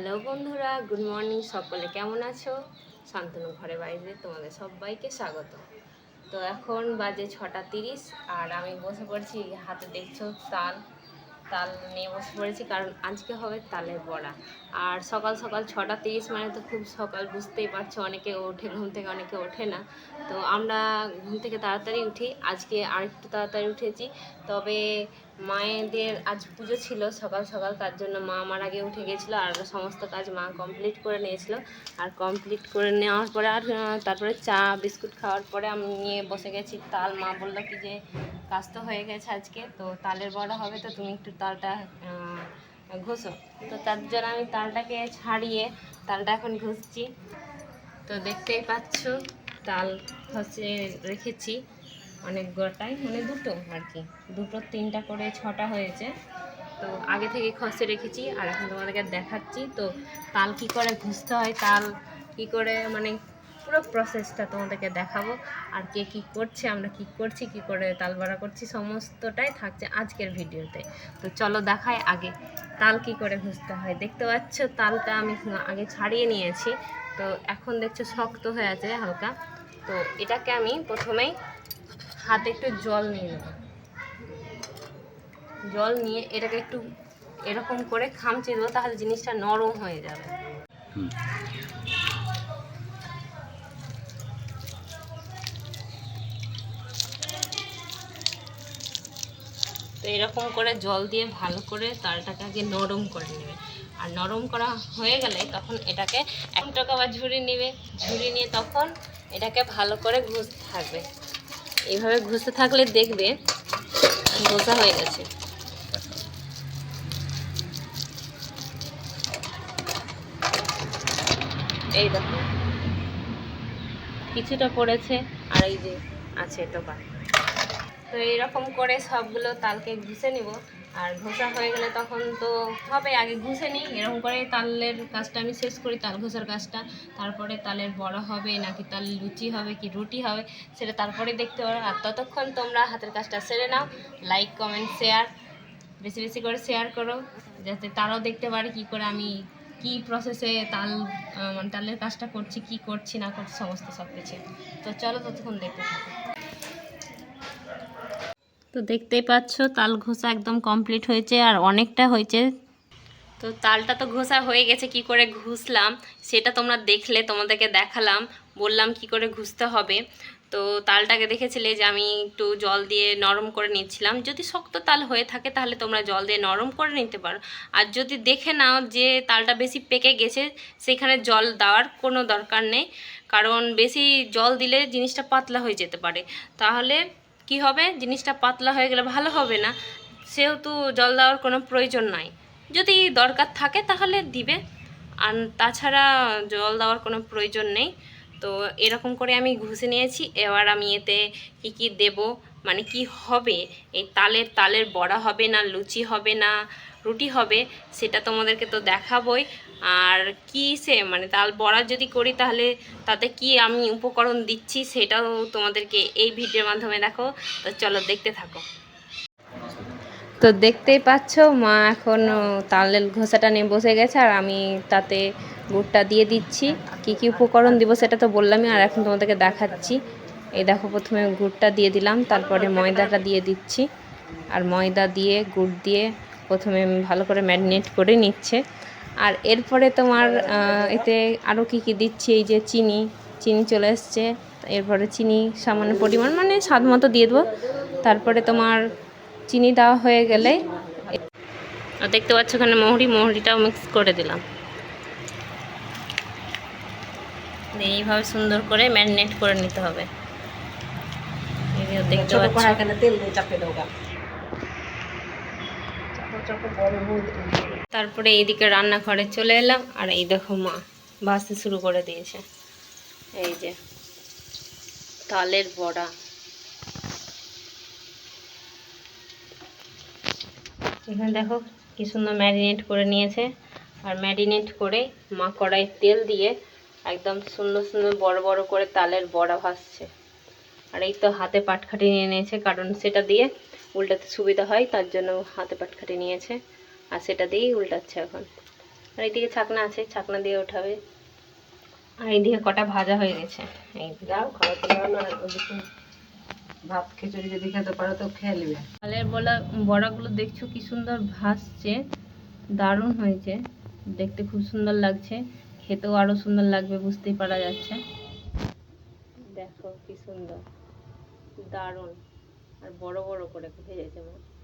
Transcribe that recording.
Hello বন্ধুরা, good morning সকলে। কেমন আছো? শান্তনু ঘরে বাইরে, তোমাদের সবাইকে স্বাগত। তো এখন বাজে ছটা তিরিশ, আর আমি বসে পড়েছি, হাতে দেখছ তাল। তাল নিয়ে বসে পড়েছি, কারণ আজকে হবে তালের বড়া। আর সকাল সকাল ছটা তিরিশ মানে তো খুব সকাল, বুঝতেই পারছ, অনেকে ওঠে, ঘুম থেকে অনেকে ওঠে না। তো আমরা ঘুম থেকে তাড়াতাড়ি উঠি। আজকে আর একটু তাড়াতাড়ি উঠেছি, তবে মায়েদের আজ পুজো ছিল সকাল সকাল, তার জন্য মা আমার আগে উঠে গেছিল আর সমস্ত কাজ মা কমপ্লিট করে নিয়েছিল। আর কমপ্লিট করে নেওয়ার পরে আর তারপরে চা, বিস্কুট খাওয়ার পরে আমি নিয়ে বসে গেছি। তাল মা বলল, কি যে কাজ তো হয়ে গেছে আজকে, তো তালের বড়া হবে, তো তুমি একটু তালটা ঘষো। তো তার জন্য আমি তালটাকে ছাড়িয়ে তালটা এখন ঘষছি। তো দেখতেই পাচ্ছ, তাল খসে রেখেছি। অনেক গোটাই মানে দুটো আর কি। দুটো, তিনটা করে ছটা হয়েছে। তো আগে থেকে খসে রেখেছি, আর এখন তোমাদেরকে দেখাচ্ছি। তো তাল কি করে ঘুষতে হয়, তাল কি করে মানে পুরো প্রসেসটা তোমাদেরকে দেখাবো। আর কে কি করছে, আমরা কি করছি, কি করে তাল বড়া করছি, সমস্তটাই থাকছে আজকের ভিডিওতে। তো চলো দেখায় আগে তাল কি করে ঘুষতে হয়। দেখতে পাচ্ছ, তালটা আমি আগে ছাড়িয়ে নিয়েছি। তো এখন দেখছ, শক্ত হয়ে আছে হালকা। তো এটাকে আমি প্রথমেই হাতে একটু জল নিয়ে নেব। জল নিয়ে এটাকে একটু এরকম করে খামচে দেবো তাহলে জিনিসটা নরম হয়ে যাবে। তো এরকম করে জল দিয়ে ভালো করে তালটাকে আগে নরম করে নেবে। আর নরম করা হয়ে গেলে তখন এটাকে এক টাকা বা ঝুড়ি নেবে। ঝুড়ি নিয়ে তখন এটাকে ভালো করে ঘুষতে থাকবে। এইভাবে ঘষতে থাকলে দেখবে ঘষা হয়ে গেছে। এই দেখো। কিছুটা পড়েছে আর এই যে আছে টোকা। তো এইরকম করে সবগুলো তালকে ঘুষে নিব। আর ঘষা হয়ে গেলে তখন তো হবে, আগে ঘুষে নিই, এরকম করে তালের কাজটা আমি শেষ করি, তাল ঘষার কাজটা। তারপরে তালের বড় হবে, নাকি তাল লুচি হবে, কি রুটি হবে, সেটা তারপরে দেখতে পারো আর ততক্ষণ তোমরা হাতের কাজটা সেরে নাও লাইক কমেন্ট শেয়ার বেশি বেশি করে শেয়ার করো, যাতে তারাও দেখতে পারে কি করে আমি কি প্রসেসে তাল মানে তালের কাজটা করছি, কি করছি, না করছি, সমস্ত সব কিছু। তো চলো ততক্ষণ দেখতে থাকো। তো দেখতেই পাচ্ছ, তাল ঘষা একদম কমপ্লিট হয়েছে আর অনেকটা হয়েছে। তো তালটা তো ঘষা হয়ে গেছে, কি করে ঘুষলাম সেটা তোমরা দেখলে, তোমাদেরকে দেখালাম। বললাম কি করে ঘুষতে হবে। তো তালটাকে দেখেছিলে যে আমি একটু জল দিয়ে নরম করে নিচ্ছিলাম। যদি শক্ত তাল হয়ে থাকে তাহলে তোমরা জল দিয়ে নরম করে নিতে পারো। আর যদি দেখে নাও যে তালটা বেশি পেকে গেছে, সেখানে জল দেওয়ার কোনো দরকার নেই। কারণ বেশি জল দিলে জিনিসটা পাতলা হয়ে যেতে পারে। তাহলে কি হবে? জিনিসটা পাতলা হয়ে গেলে ভালো হবে না। সেহেতু জল দেওয়ার কোনো প্রয়োজন নাই। যদি দরকার থাকে তাহলে দিবে। আর তাছাড়া জল দেওয়ার কোনো প্রয়োজন নেই। তো এরকম করে আমি ঘুষে নিয়েছি। এবার আমি এতে কি কি দেব? মানে কি হবে? এই তালের তালের বড়া হবে না, লুচি হবে না, রুটি হবে, সেটা তোমাদেরকে তো দেখাবই। আর কি সে মানে তাল বড়া যদি করি তাহলে তাতে কি আমি উপকরণ দিচ্ছি সেটাও তোমাদেরকে এই ভিডিওর মাধ্যমে দেখো। তো চলো দেখতে থাকো। তো দেখতেই পাচ্ছ, মা এখন তালের ঘোষাটা নিয়ে বসে গেছে আর আমি তাতে গুড়টা দিয়ে দিচ্ছি। কি কি উপকরণ দিব সেটা তো বললামই, আর এখন তোমাদেরকে দেখাচ্ছি। এই দেখো, প্রথমে গুড়টা দিয়ে দিলাম, তারপরে ময়দাটা দিয়ে দিচ্ছি। আর ময়দা দিয়ে, গুড় দিয়ে প্রথমে ভালো করে ম্যারিনেট করে নিচ্ছে। আর এরপরে তোমার এতে আরও কি কি দিচ্ছি এই যে চিনি চিনি চলে এসছে। এরপরে চিনি সামান্য পরিমাণ মানে স্বাদ মতো দিয়ে দেবো। তারপরে তোমার চিনি দেওয়া হয়ে গেলে আর দেখতে পাচ্ছ ওখানে মৌরি মৌরিটাও মিক্স করে দিলাম। এইভাবে সুন্দর করে ম্যারিনেট করে নিতে হবে। দেখতে পাচ্ছ। তেল দিয়ে তারপরে এইদিকে রান্নাঘরে চলে এলাম, আর এই দেখো মা ভাজতে শুরু করে দিয়েছে। এই যে, তালের বড়া। এখানে দেখো কি সুন্দর ম্যারিনেট করে নিয়েছে, আর ম্যারিনেট করে মা কড়াই তেল দিয়ে একদম সুন্দর সুন্দর বড় বড় করে তালের বড়া ভাজছে। আর এই তো হাতে পাটখাটি নিয়ে নিয়েছে কারণ সেটা দিয়ে উল্টাতে সুবিধা হয় তার জন্য হাতে পাটখাটি নিয়েছে আর সেটা দিয়েই উল্টাচ্ছে এখন। আর এইদিকে ছাকনা আছে ছাকনা দিয়ে ওঠাবে। আর এইদিকে কটা ভাজা হয়ে গেছে। ভাত খিচুড়ি যদি খেতে পারো তো খেয়ে নেবে। তালের বড়া বড়াগুলো দেখছ কি সুন্দর ভাসছে দারুণ হয়েছে। দেখতে খুব সুন্দর লাগছে খেতেও আরও সুন্দর লাগবে বুঝতেই পারা যাচ্ছে। কি সুন্দর। দারুণ। আর বড় বড় করে ভেজেছে মা।